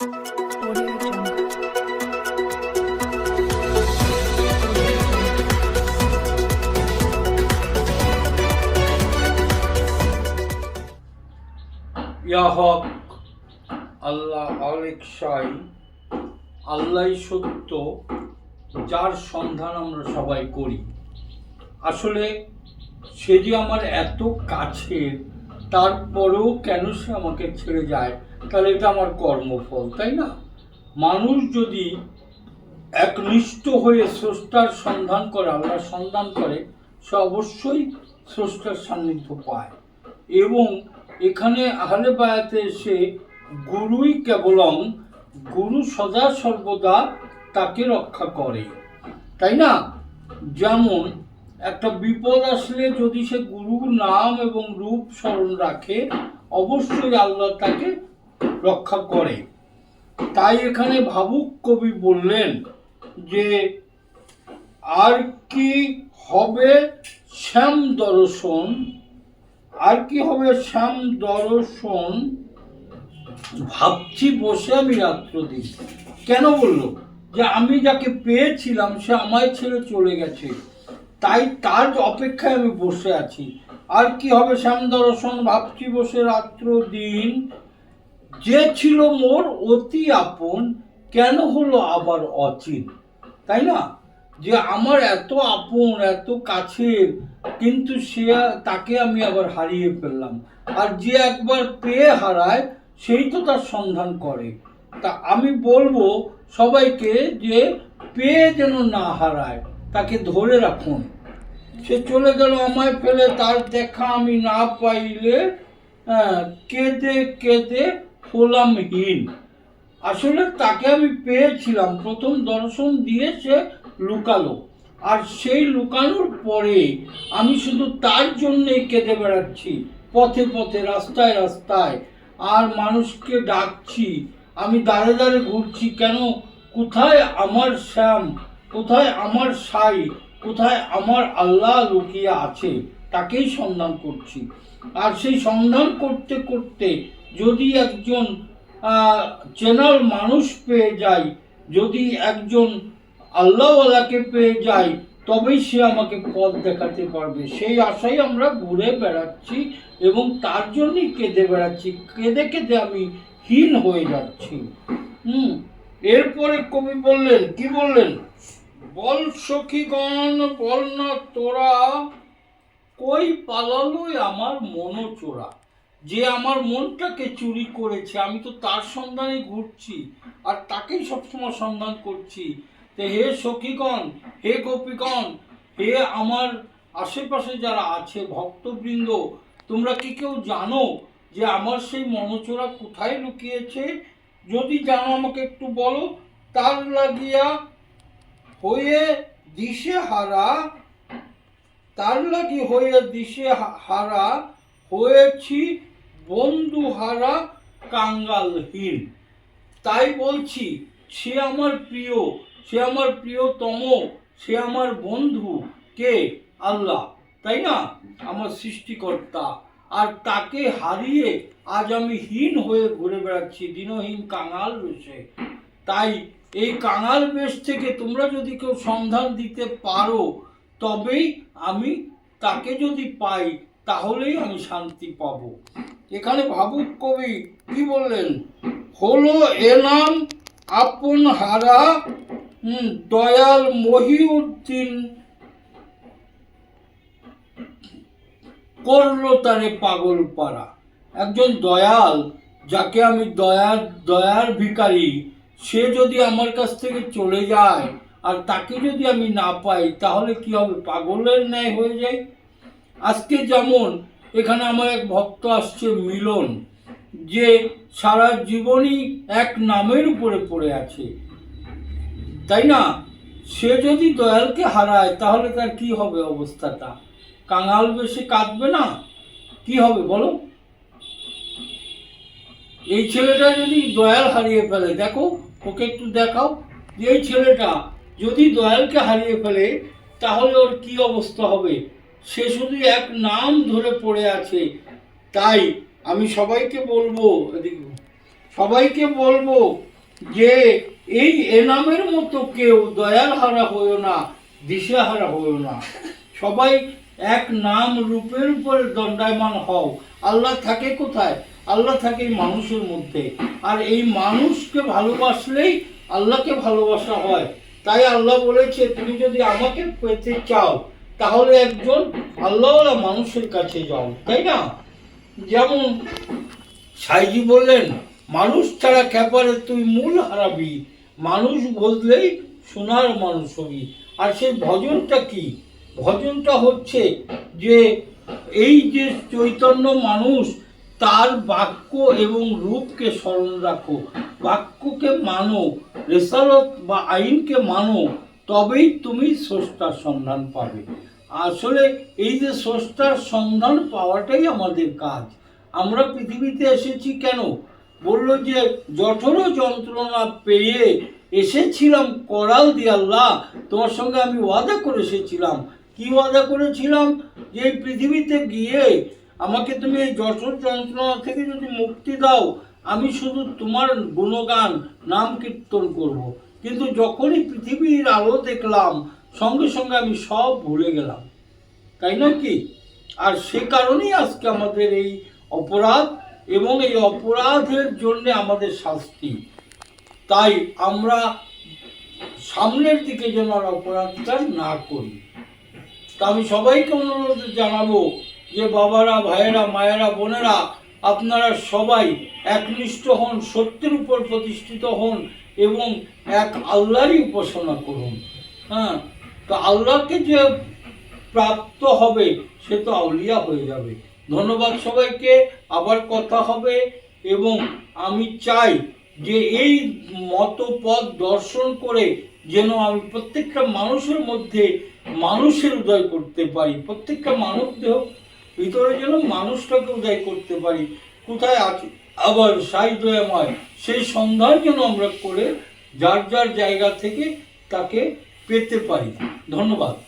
Audio হক, আল্লাহ আলেক সাই আল্লাহ সত্য, যার সন্ধান আমরা সবাই করি। আসলে সে যে আমার এত কাছের, তারপরেও কেন সে আমাকে ছেড়ে যায়? তাহলে এটা আমার কর্মফল, তাই না? মানুষ যদি একনিষ্ঠ হয়ে স্রষ্টার সন্ধান করে আল্লাহ সন্ধান করে, সে অবশ্যই স্রষ্টার সান্নিধ্য পায়। এবং এখানে আহলে বায়াতে এসে গুরুই কেবলং গুরু সদা সর্বদা তাকে রক্ষা করে। তাই না? যেমন একটা বিপদ আসলে যদি সে গুরুর নাম এবং রূপ স্মরণ রাখে, অবশ্যই আল্লাহ তাকে রক্ষা করে। তাই এখানে ভাবুক কবি বললেন যে, আর কি হবে শ্যাম দর্শন? আর কি হবে শ্যাম দর্শন? ভাবছি বসে আমি রাত্র দিন কেন বলল? যে আমি যাকে পেয়েছিলাম, সে আমায় ছেড়ে চলে গেছে। তাই তার অপেক্ষায় আমি বসে আছি। আর কি হবে শ্যাম দর্শন? ভাবছি বসে রাত্র দিন যে ছিল মোর অতি আপন, কেন হলো আবার অচিন? তাই না? যে আমার এত আপন, এত কাছের, কিন্তু সে, তাকে আমি আবার হারিয়ে ফেললাম। আর যে একবার পেয়ে হারায়, সেই তো তার সন্ধান করে। তা আমি বলব সবাইকে যে পেয়ে যেন না হারায়, তাকে ধরে রাখুন। সে চলে গেল আমায় ফেলে, তার দেখা আমি না পাইলে কেঁদে কেঁদে হলাম হীন আসলে তাকে আমি পেয়েছিলাম। প্রথম দর্শন দিয়ে সে লুকালো। আর সেই লুকানোর পরে আমি শুধু তার জন্যই কেঁদে বেড়াচ্ছি। পথে পথে, রাস্তায় রাস্তায়। আর মানুষকে ডাকছি। আমি দাঁড়ে দাঁড়ে ঘুরছি, কেন? কোথায় আমার শ্যাম? কোথায় আমার সাই? কোথায় আমার আল্লাহ লুকিয়ে আছে? তাকেই সন্ধান করছি। আর সেই সন্ধান করতে করতে যদি একজন চেনার মানুষ পেয়ে যাই যদি একজন আল্লাহওয়ালাকে পেয়ে যাই তবেই সে আমাকে পথ দেখাতে পারবে। সেই আশায় আমরা ঘুরে বেড়াচ্ছি এবং তার জন্যই কেঁদে বেড়াচ্ছি। কেঁদে কেঁদে আমি হীন হয়ে যাচ্ছি। হুম, এরপরে কবি বললেন, কি বললেন? বল সখীগণ, বল না তোরা, কই পালালোই আমার মনোচোরা? যে আমার মনটাকে চুরি করেছে, আমি তো তার সন্ধানে ঘুরছি, আর তাকেই সবসময় সন্ধান করছি। তো হে সখীগণ, হে গোপীগণ, হে আমার আশেপাশে যারা আছে, ভক্তবৃন্দ, তোমরা কি কেউ জানো যে আমার সেই মনোচোরা কোথায় লুকিয়েছে? যদি জানো আমাকে একটু বলো। তার লাগিয়া হয়ে দিশে হারা, তার লাগি হয়ে দিশে হারা হয়েছি বন্ধু হারা কাঙ্গালহীন। তাই বলছি, সে আমার প্রিয়, সে আমার প্রিয়তম, সে আমার বন্ধু, কে? আল্লাহ। তাই না? আমার সৃষ্টিকর্তা। আর তাকে হারিয়ে আজ আমি হীন হয়ে ঘুরে বেড়াচ্ছি, দিনহীন কাঙাল বেশে তাই এই কাঙাল বেশ থেকে তোমরা যদি কেউ সন্ধান দিতে পারো, তবেই আমি তাকে যদি পাই, তাহলেই আমি শান্তি পাব। এখানে ভাবুক কবি, কি বললেন? হলো এনাম আপন হারা দয়াল মহিউদ্দিন। করল তারে পাগল পাড়া। একজন দয়াল, যাকে আমি দয়ার দয়ার ভিখারি, সে যদি আমার কাছ থেকে চলে যায় আর তাকে যদি আমি না পাই, তাহলে কি হবে? পাগলের ন্যায় হয়ে যায়? আজকে যেমন এখানে আমার এক ভক্ত আসছে, মিলন, যে সারা জীবনই এক নামের উপরে পড়ে আছে। তাই না? সে যদি দয়ালকে হারায়, তাহলে তার কি হবে অবস্থাটা? কাঙাল বেশি কাঁদবে না? কি হবে বলো? এই ছেলেটা যদি দয়াল হারিয়ে ফেলে, দেখো, ওকে একটু দেখাও। এই ছেলেটা যদি দয়ালকে হারিয়ে ফেলে, তাহলে ওর কি অবস্থা হবে? সে শুধু এক নাম ধরে পড়ে আছে। তাই আমি সবাইকে বলব সবাইকে বলব যে এই এনামের মতো কেউ দয়াল হারা হয়েও না, দিশেহারা হয়েও না। সবাই এক নাম রূপের উপরে দণ্ডায়মান হও। আল্লাহ থাকে কোথায়? আল্লাহ থাকে মানুষের মধ্যে। আর এই মানুষকে ভালোবাসলেই আল্লাহকে ভালোবাসা হয়। তাই আল্লাহ বলেছে, তুমি যদি আমাকে পেতে চাও তাহলে একজন আল্লাহওয়ালা মানুষের কাছে যাও, তাই না? যেমন সাইজি বললেন, মানুষ ছাড়া ক্যাপারে তুই মূল হারাবি, মানুষ বললেই সোনার মানুষ হবি। আর সেই ভজনটা কি? ভজনটা হচ্ছে যে এই যে চৈতন্য মানুষ, তার বাক্য এবং রূপকে স্মরণ রাখো। বাক্যকে মানো, রেসালত বা আইনকে মানো, তবেই তুমি স্রষ্টার সন্ধান পাবে। আসলে এই যে স্রষ্টার সন্ধান পাওয়াটাই আমাদের কাজ। আমরা পৃথিবীতে এসেছি কেন? বলল যে, জঠর যন্ত্রণা পেয়ে এসেছিলাম করাল দিয়ে আল্লাহ। তোমার সঙ্গে আমি ওয়াদা করে এসেছিলাম। কি ওয়াদা করেছিলাম? যে এই পৃথিবীতে গিয়ে আমাকে তুমি এই জঠর যন্ত্রণা থেকে যদি মুক্তি দাও, আমি শুধু তোমার গুণগান, নাম কীর্তন করব। কিন্তু যখনই পৃথিবীর আলো দেখলাম সঙ্গে সঙ্গে আমি সব ভুলে গেলাম। তাই নয় কি? আর সে কারণেই আজকে আমাদের এই অপরাধ এবং এই অপরাধের জন্য আমাদের শাস্তি। তাই আমরা সামনের দিকে যেন আর অপরাধটা না করি। তা আমি সবাইকে অনুরোধ জানাব যে বাবারা, ভাইয়েরা, মায়েরা, বোনেরা, আপনারা সবাই একনিষ্ঠ হন, সত্যের উপর প্রতিষ্ঠিত হন এবং এক আল্লাহরই উপাসনা করুন। হ্যাঁ তো আল্লাহকে যে প্রাপ্ত হবে, সে তো আউলিয়া হয়ে যাবে। ধন্যবাদ সবাইকে, আবার কথা হবে। এবং আমি চাই যে এই মতপথ দর্শন করে যেন আমি প্রত্যেকটা মানুষের মধ্যে মানুষের উদয় করতে পারি। প্রত্যেকটা মানব দেহ ভিতরে যেন মানুষটাকে উদয় করতে পারি। কোথায় আছে? আবার সাই দয়াময়, সেই সন্ধান যেন আমরা করে যার যার জায়গা থেকে তাকে পেতে পারি। ধন্যবাদ।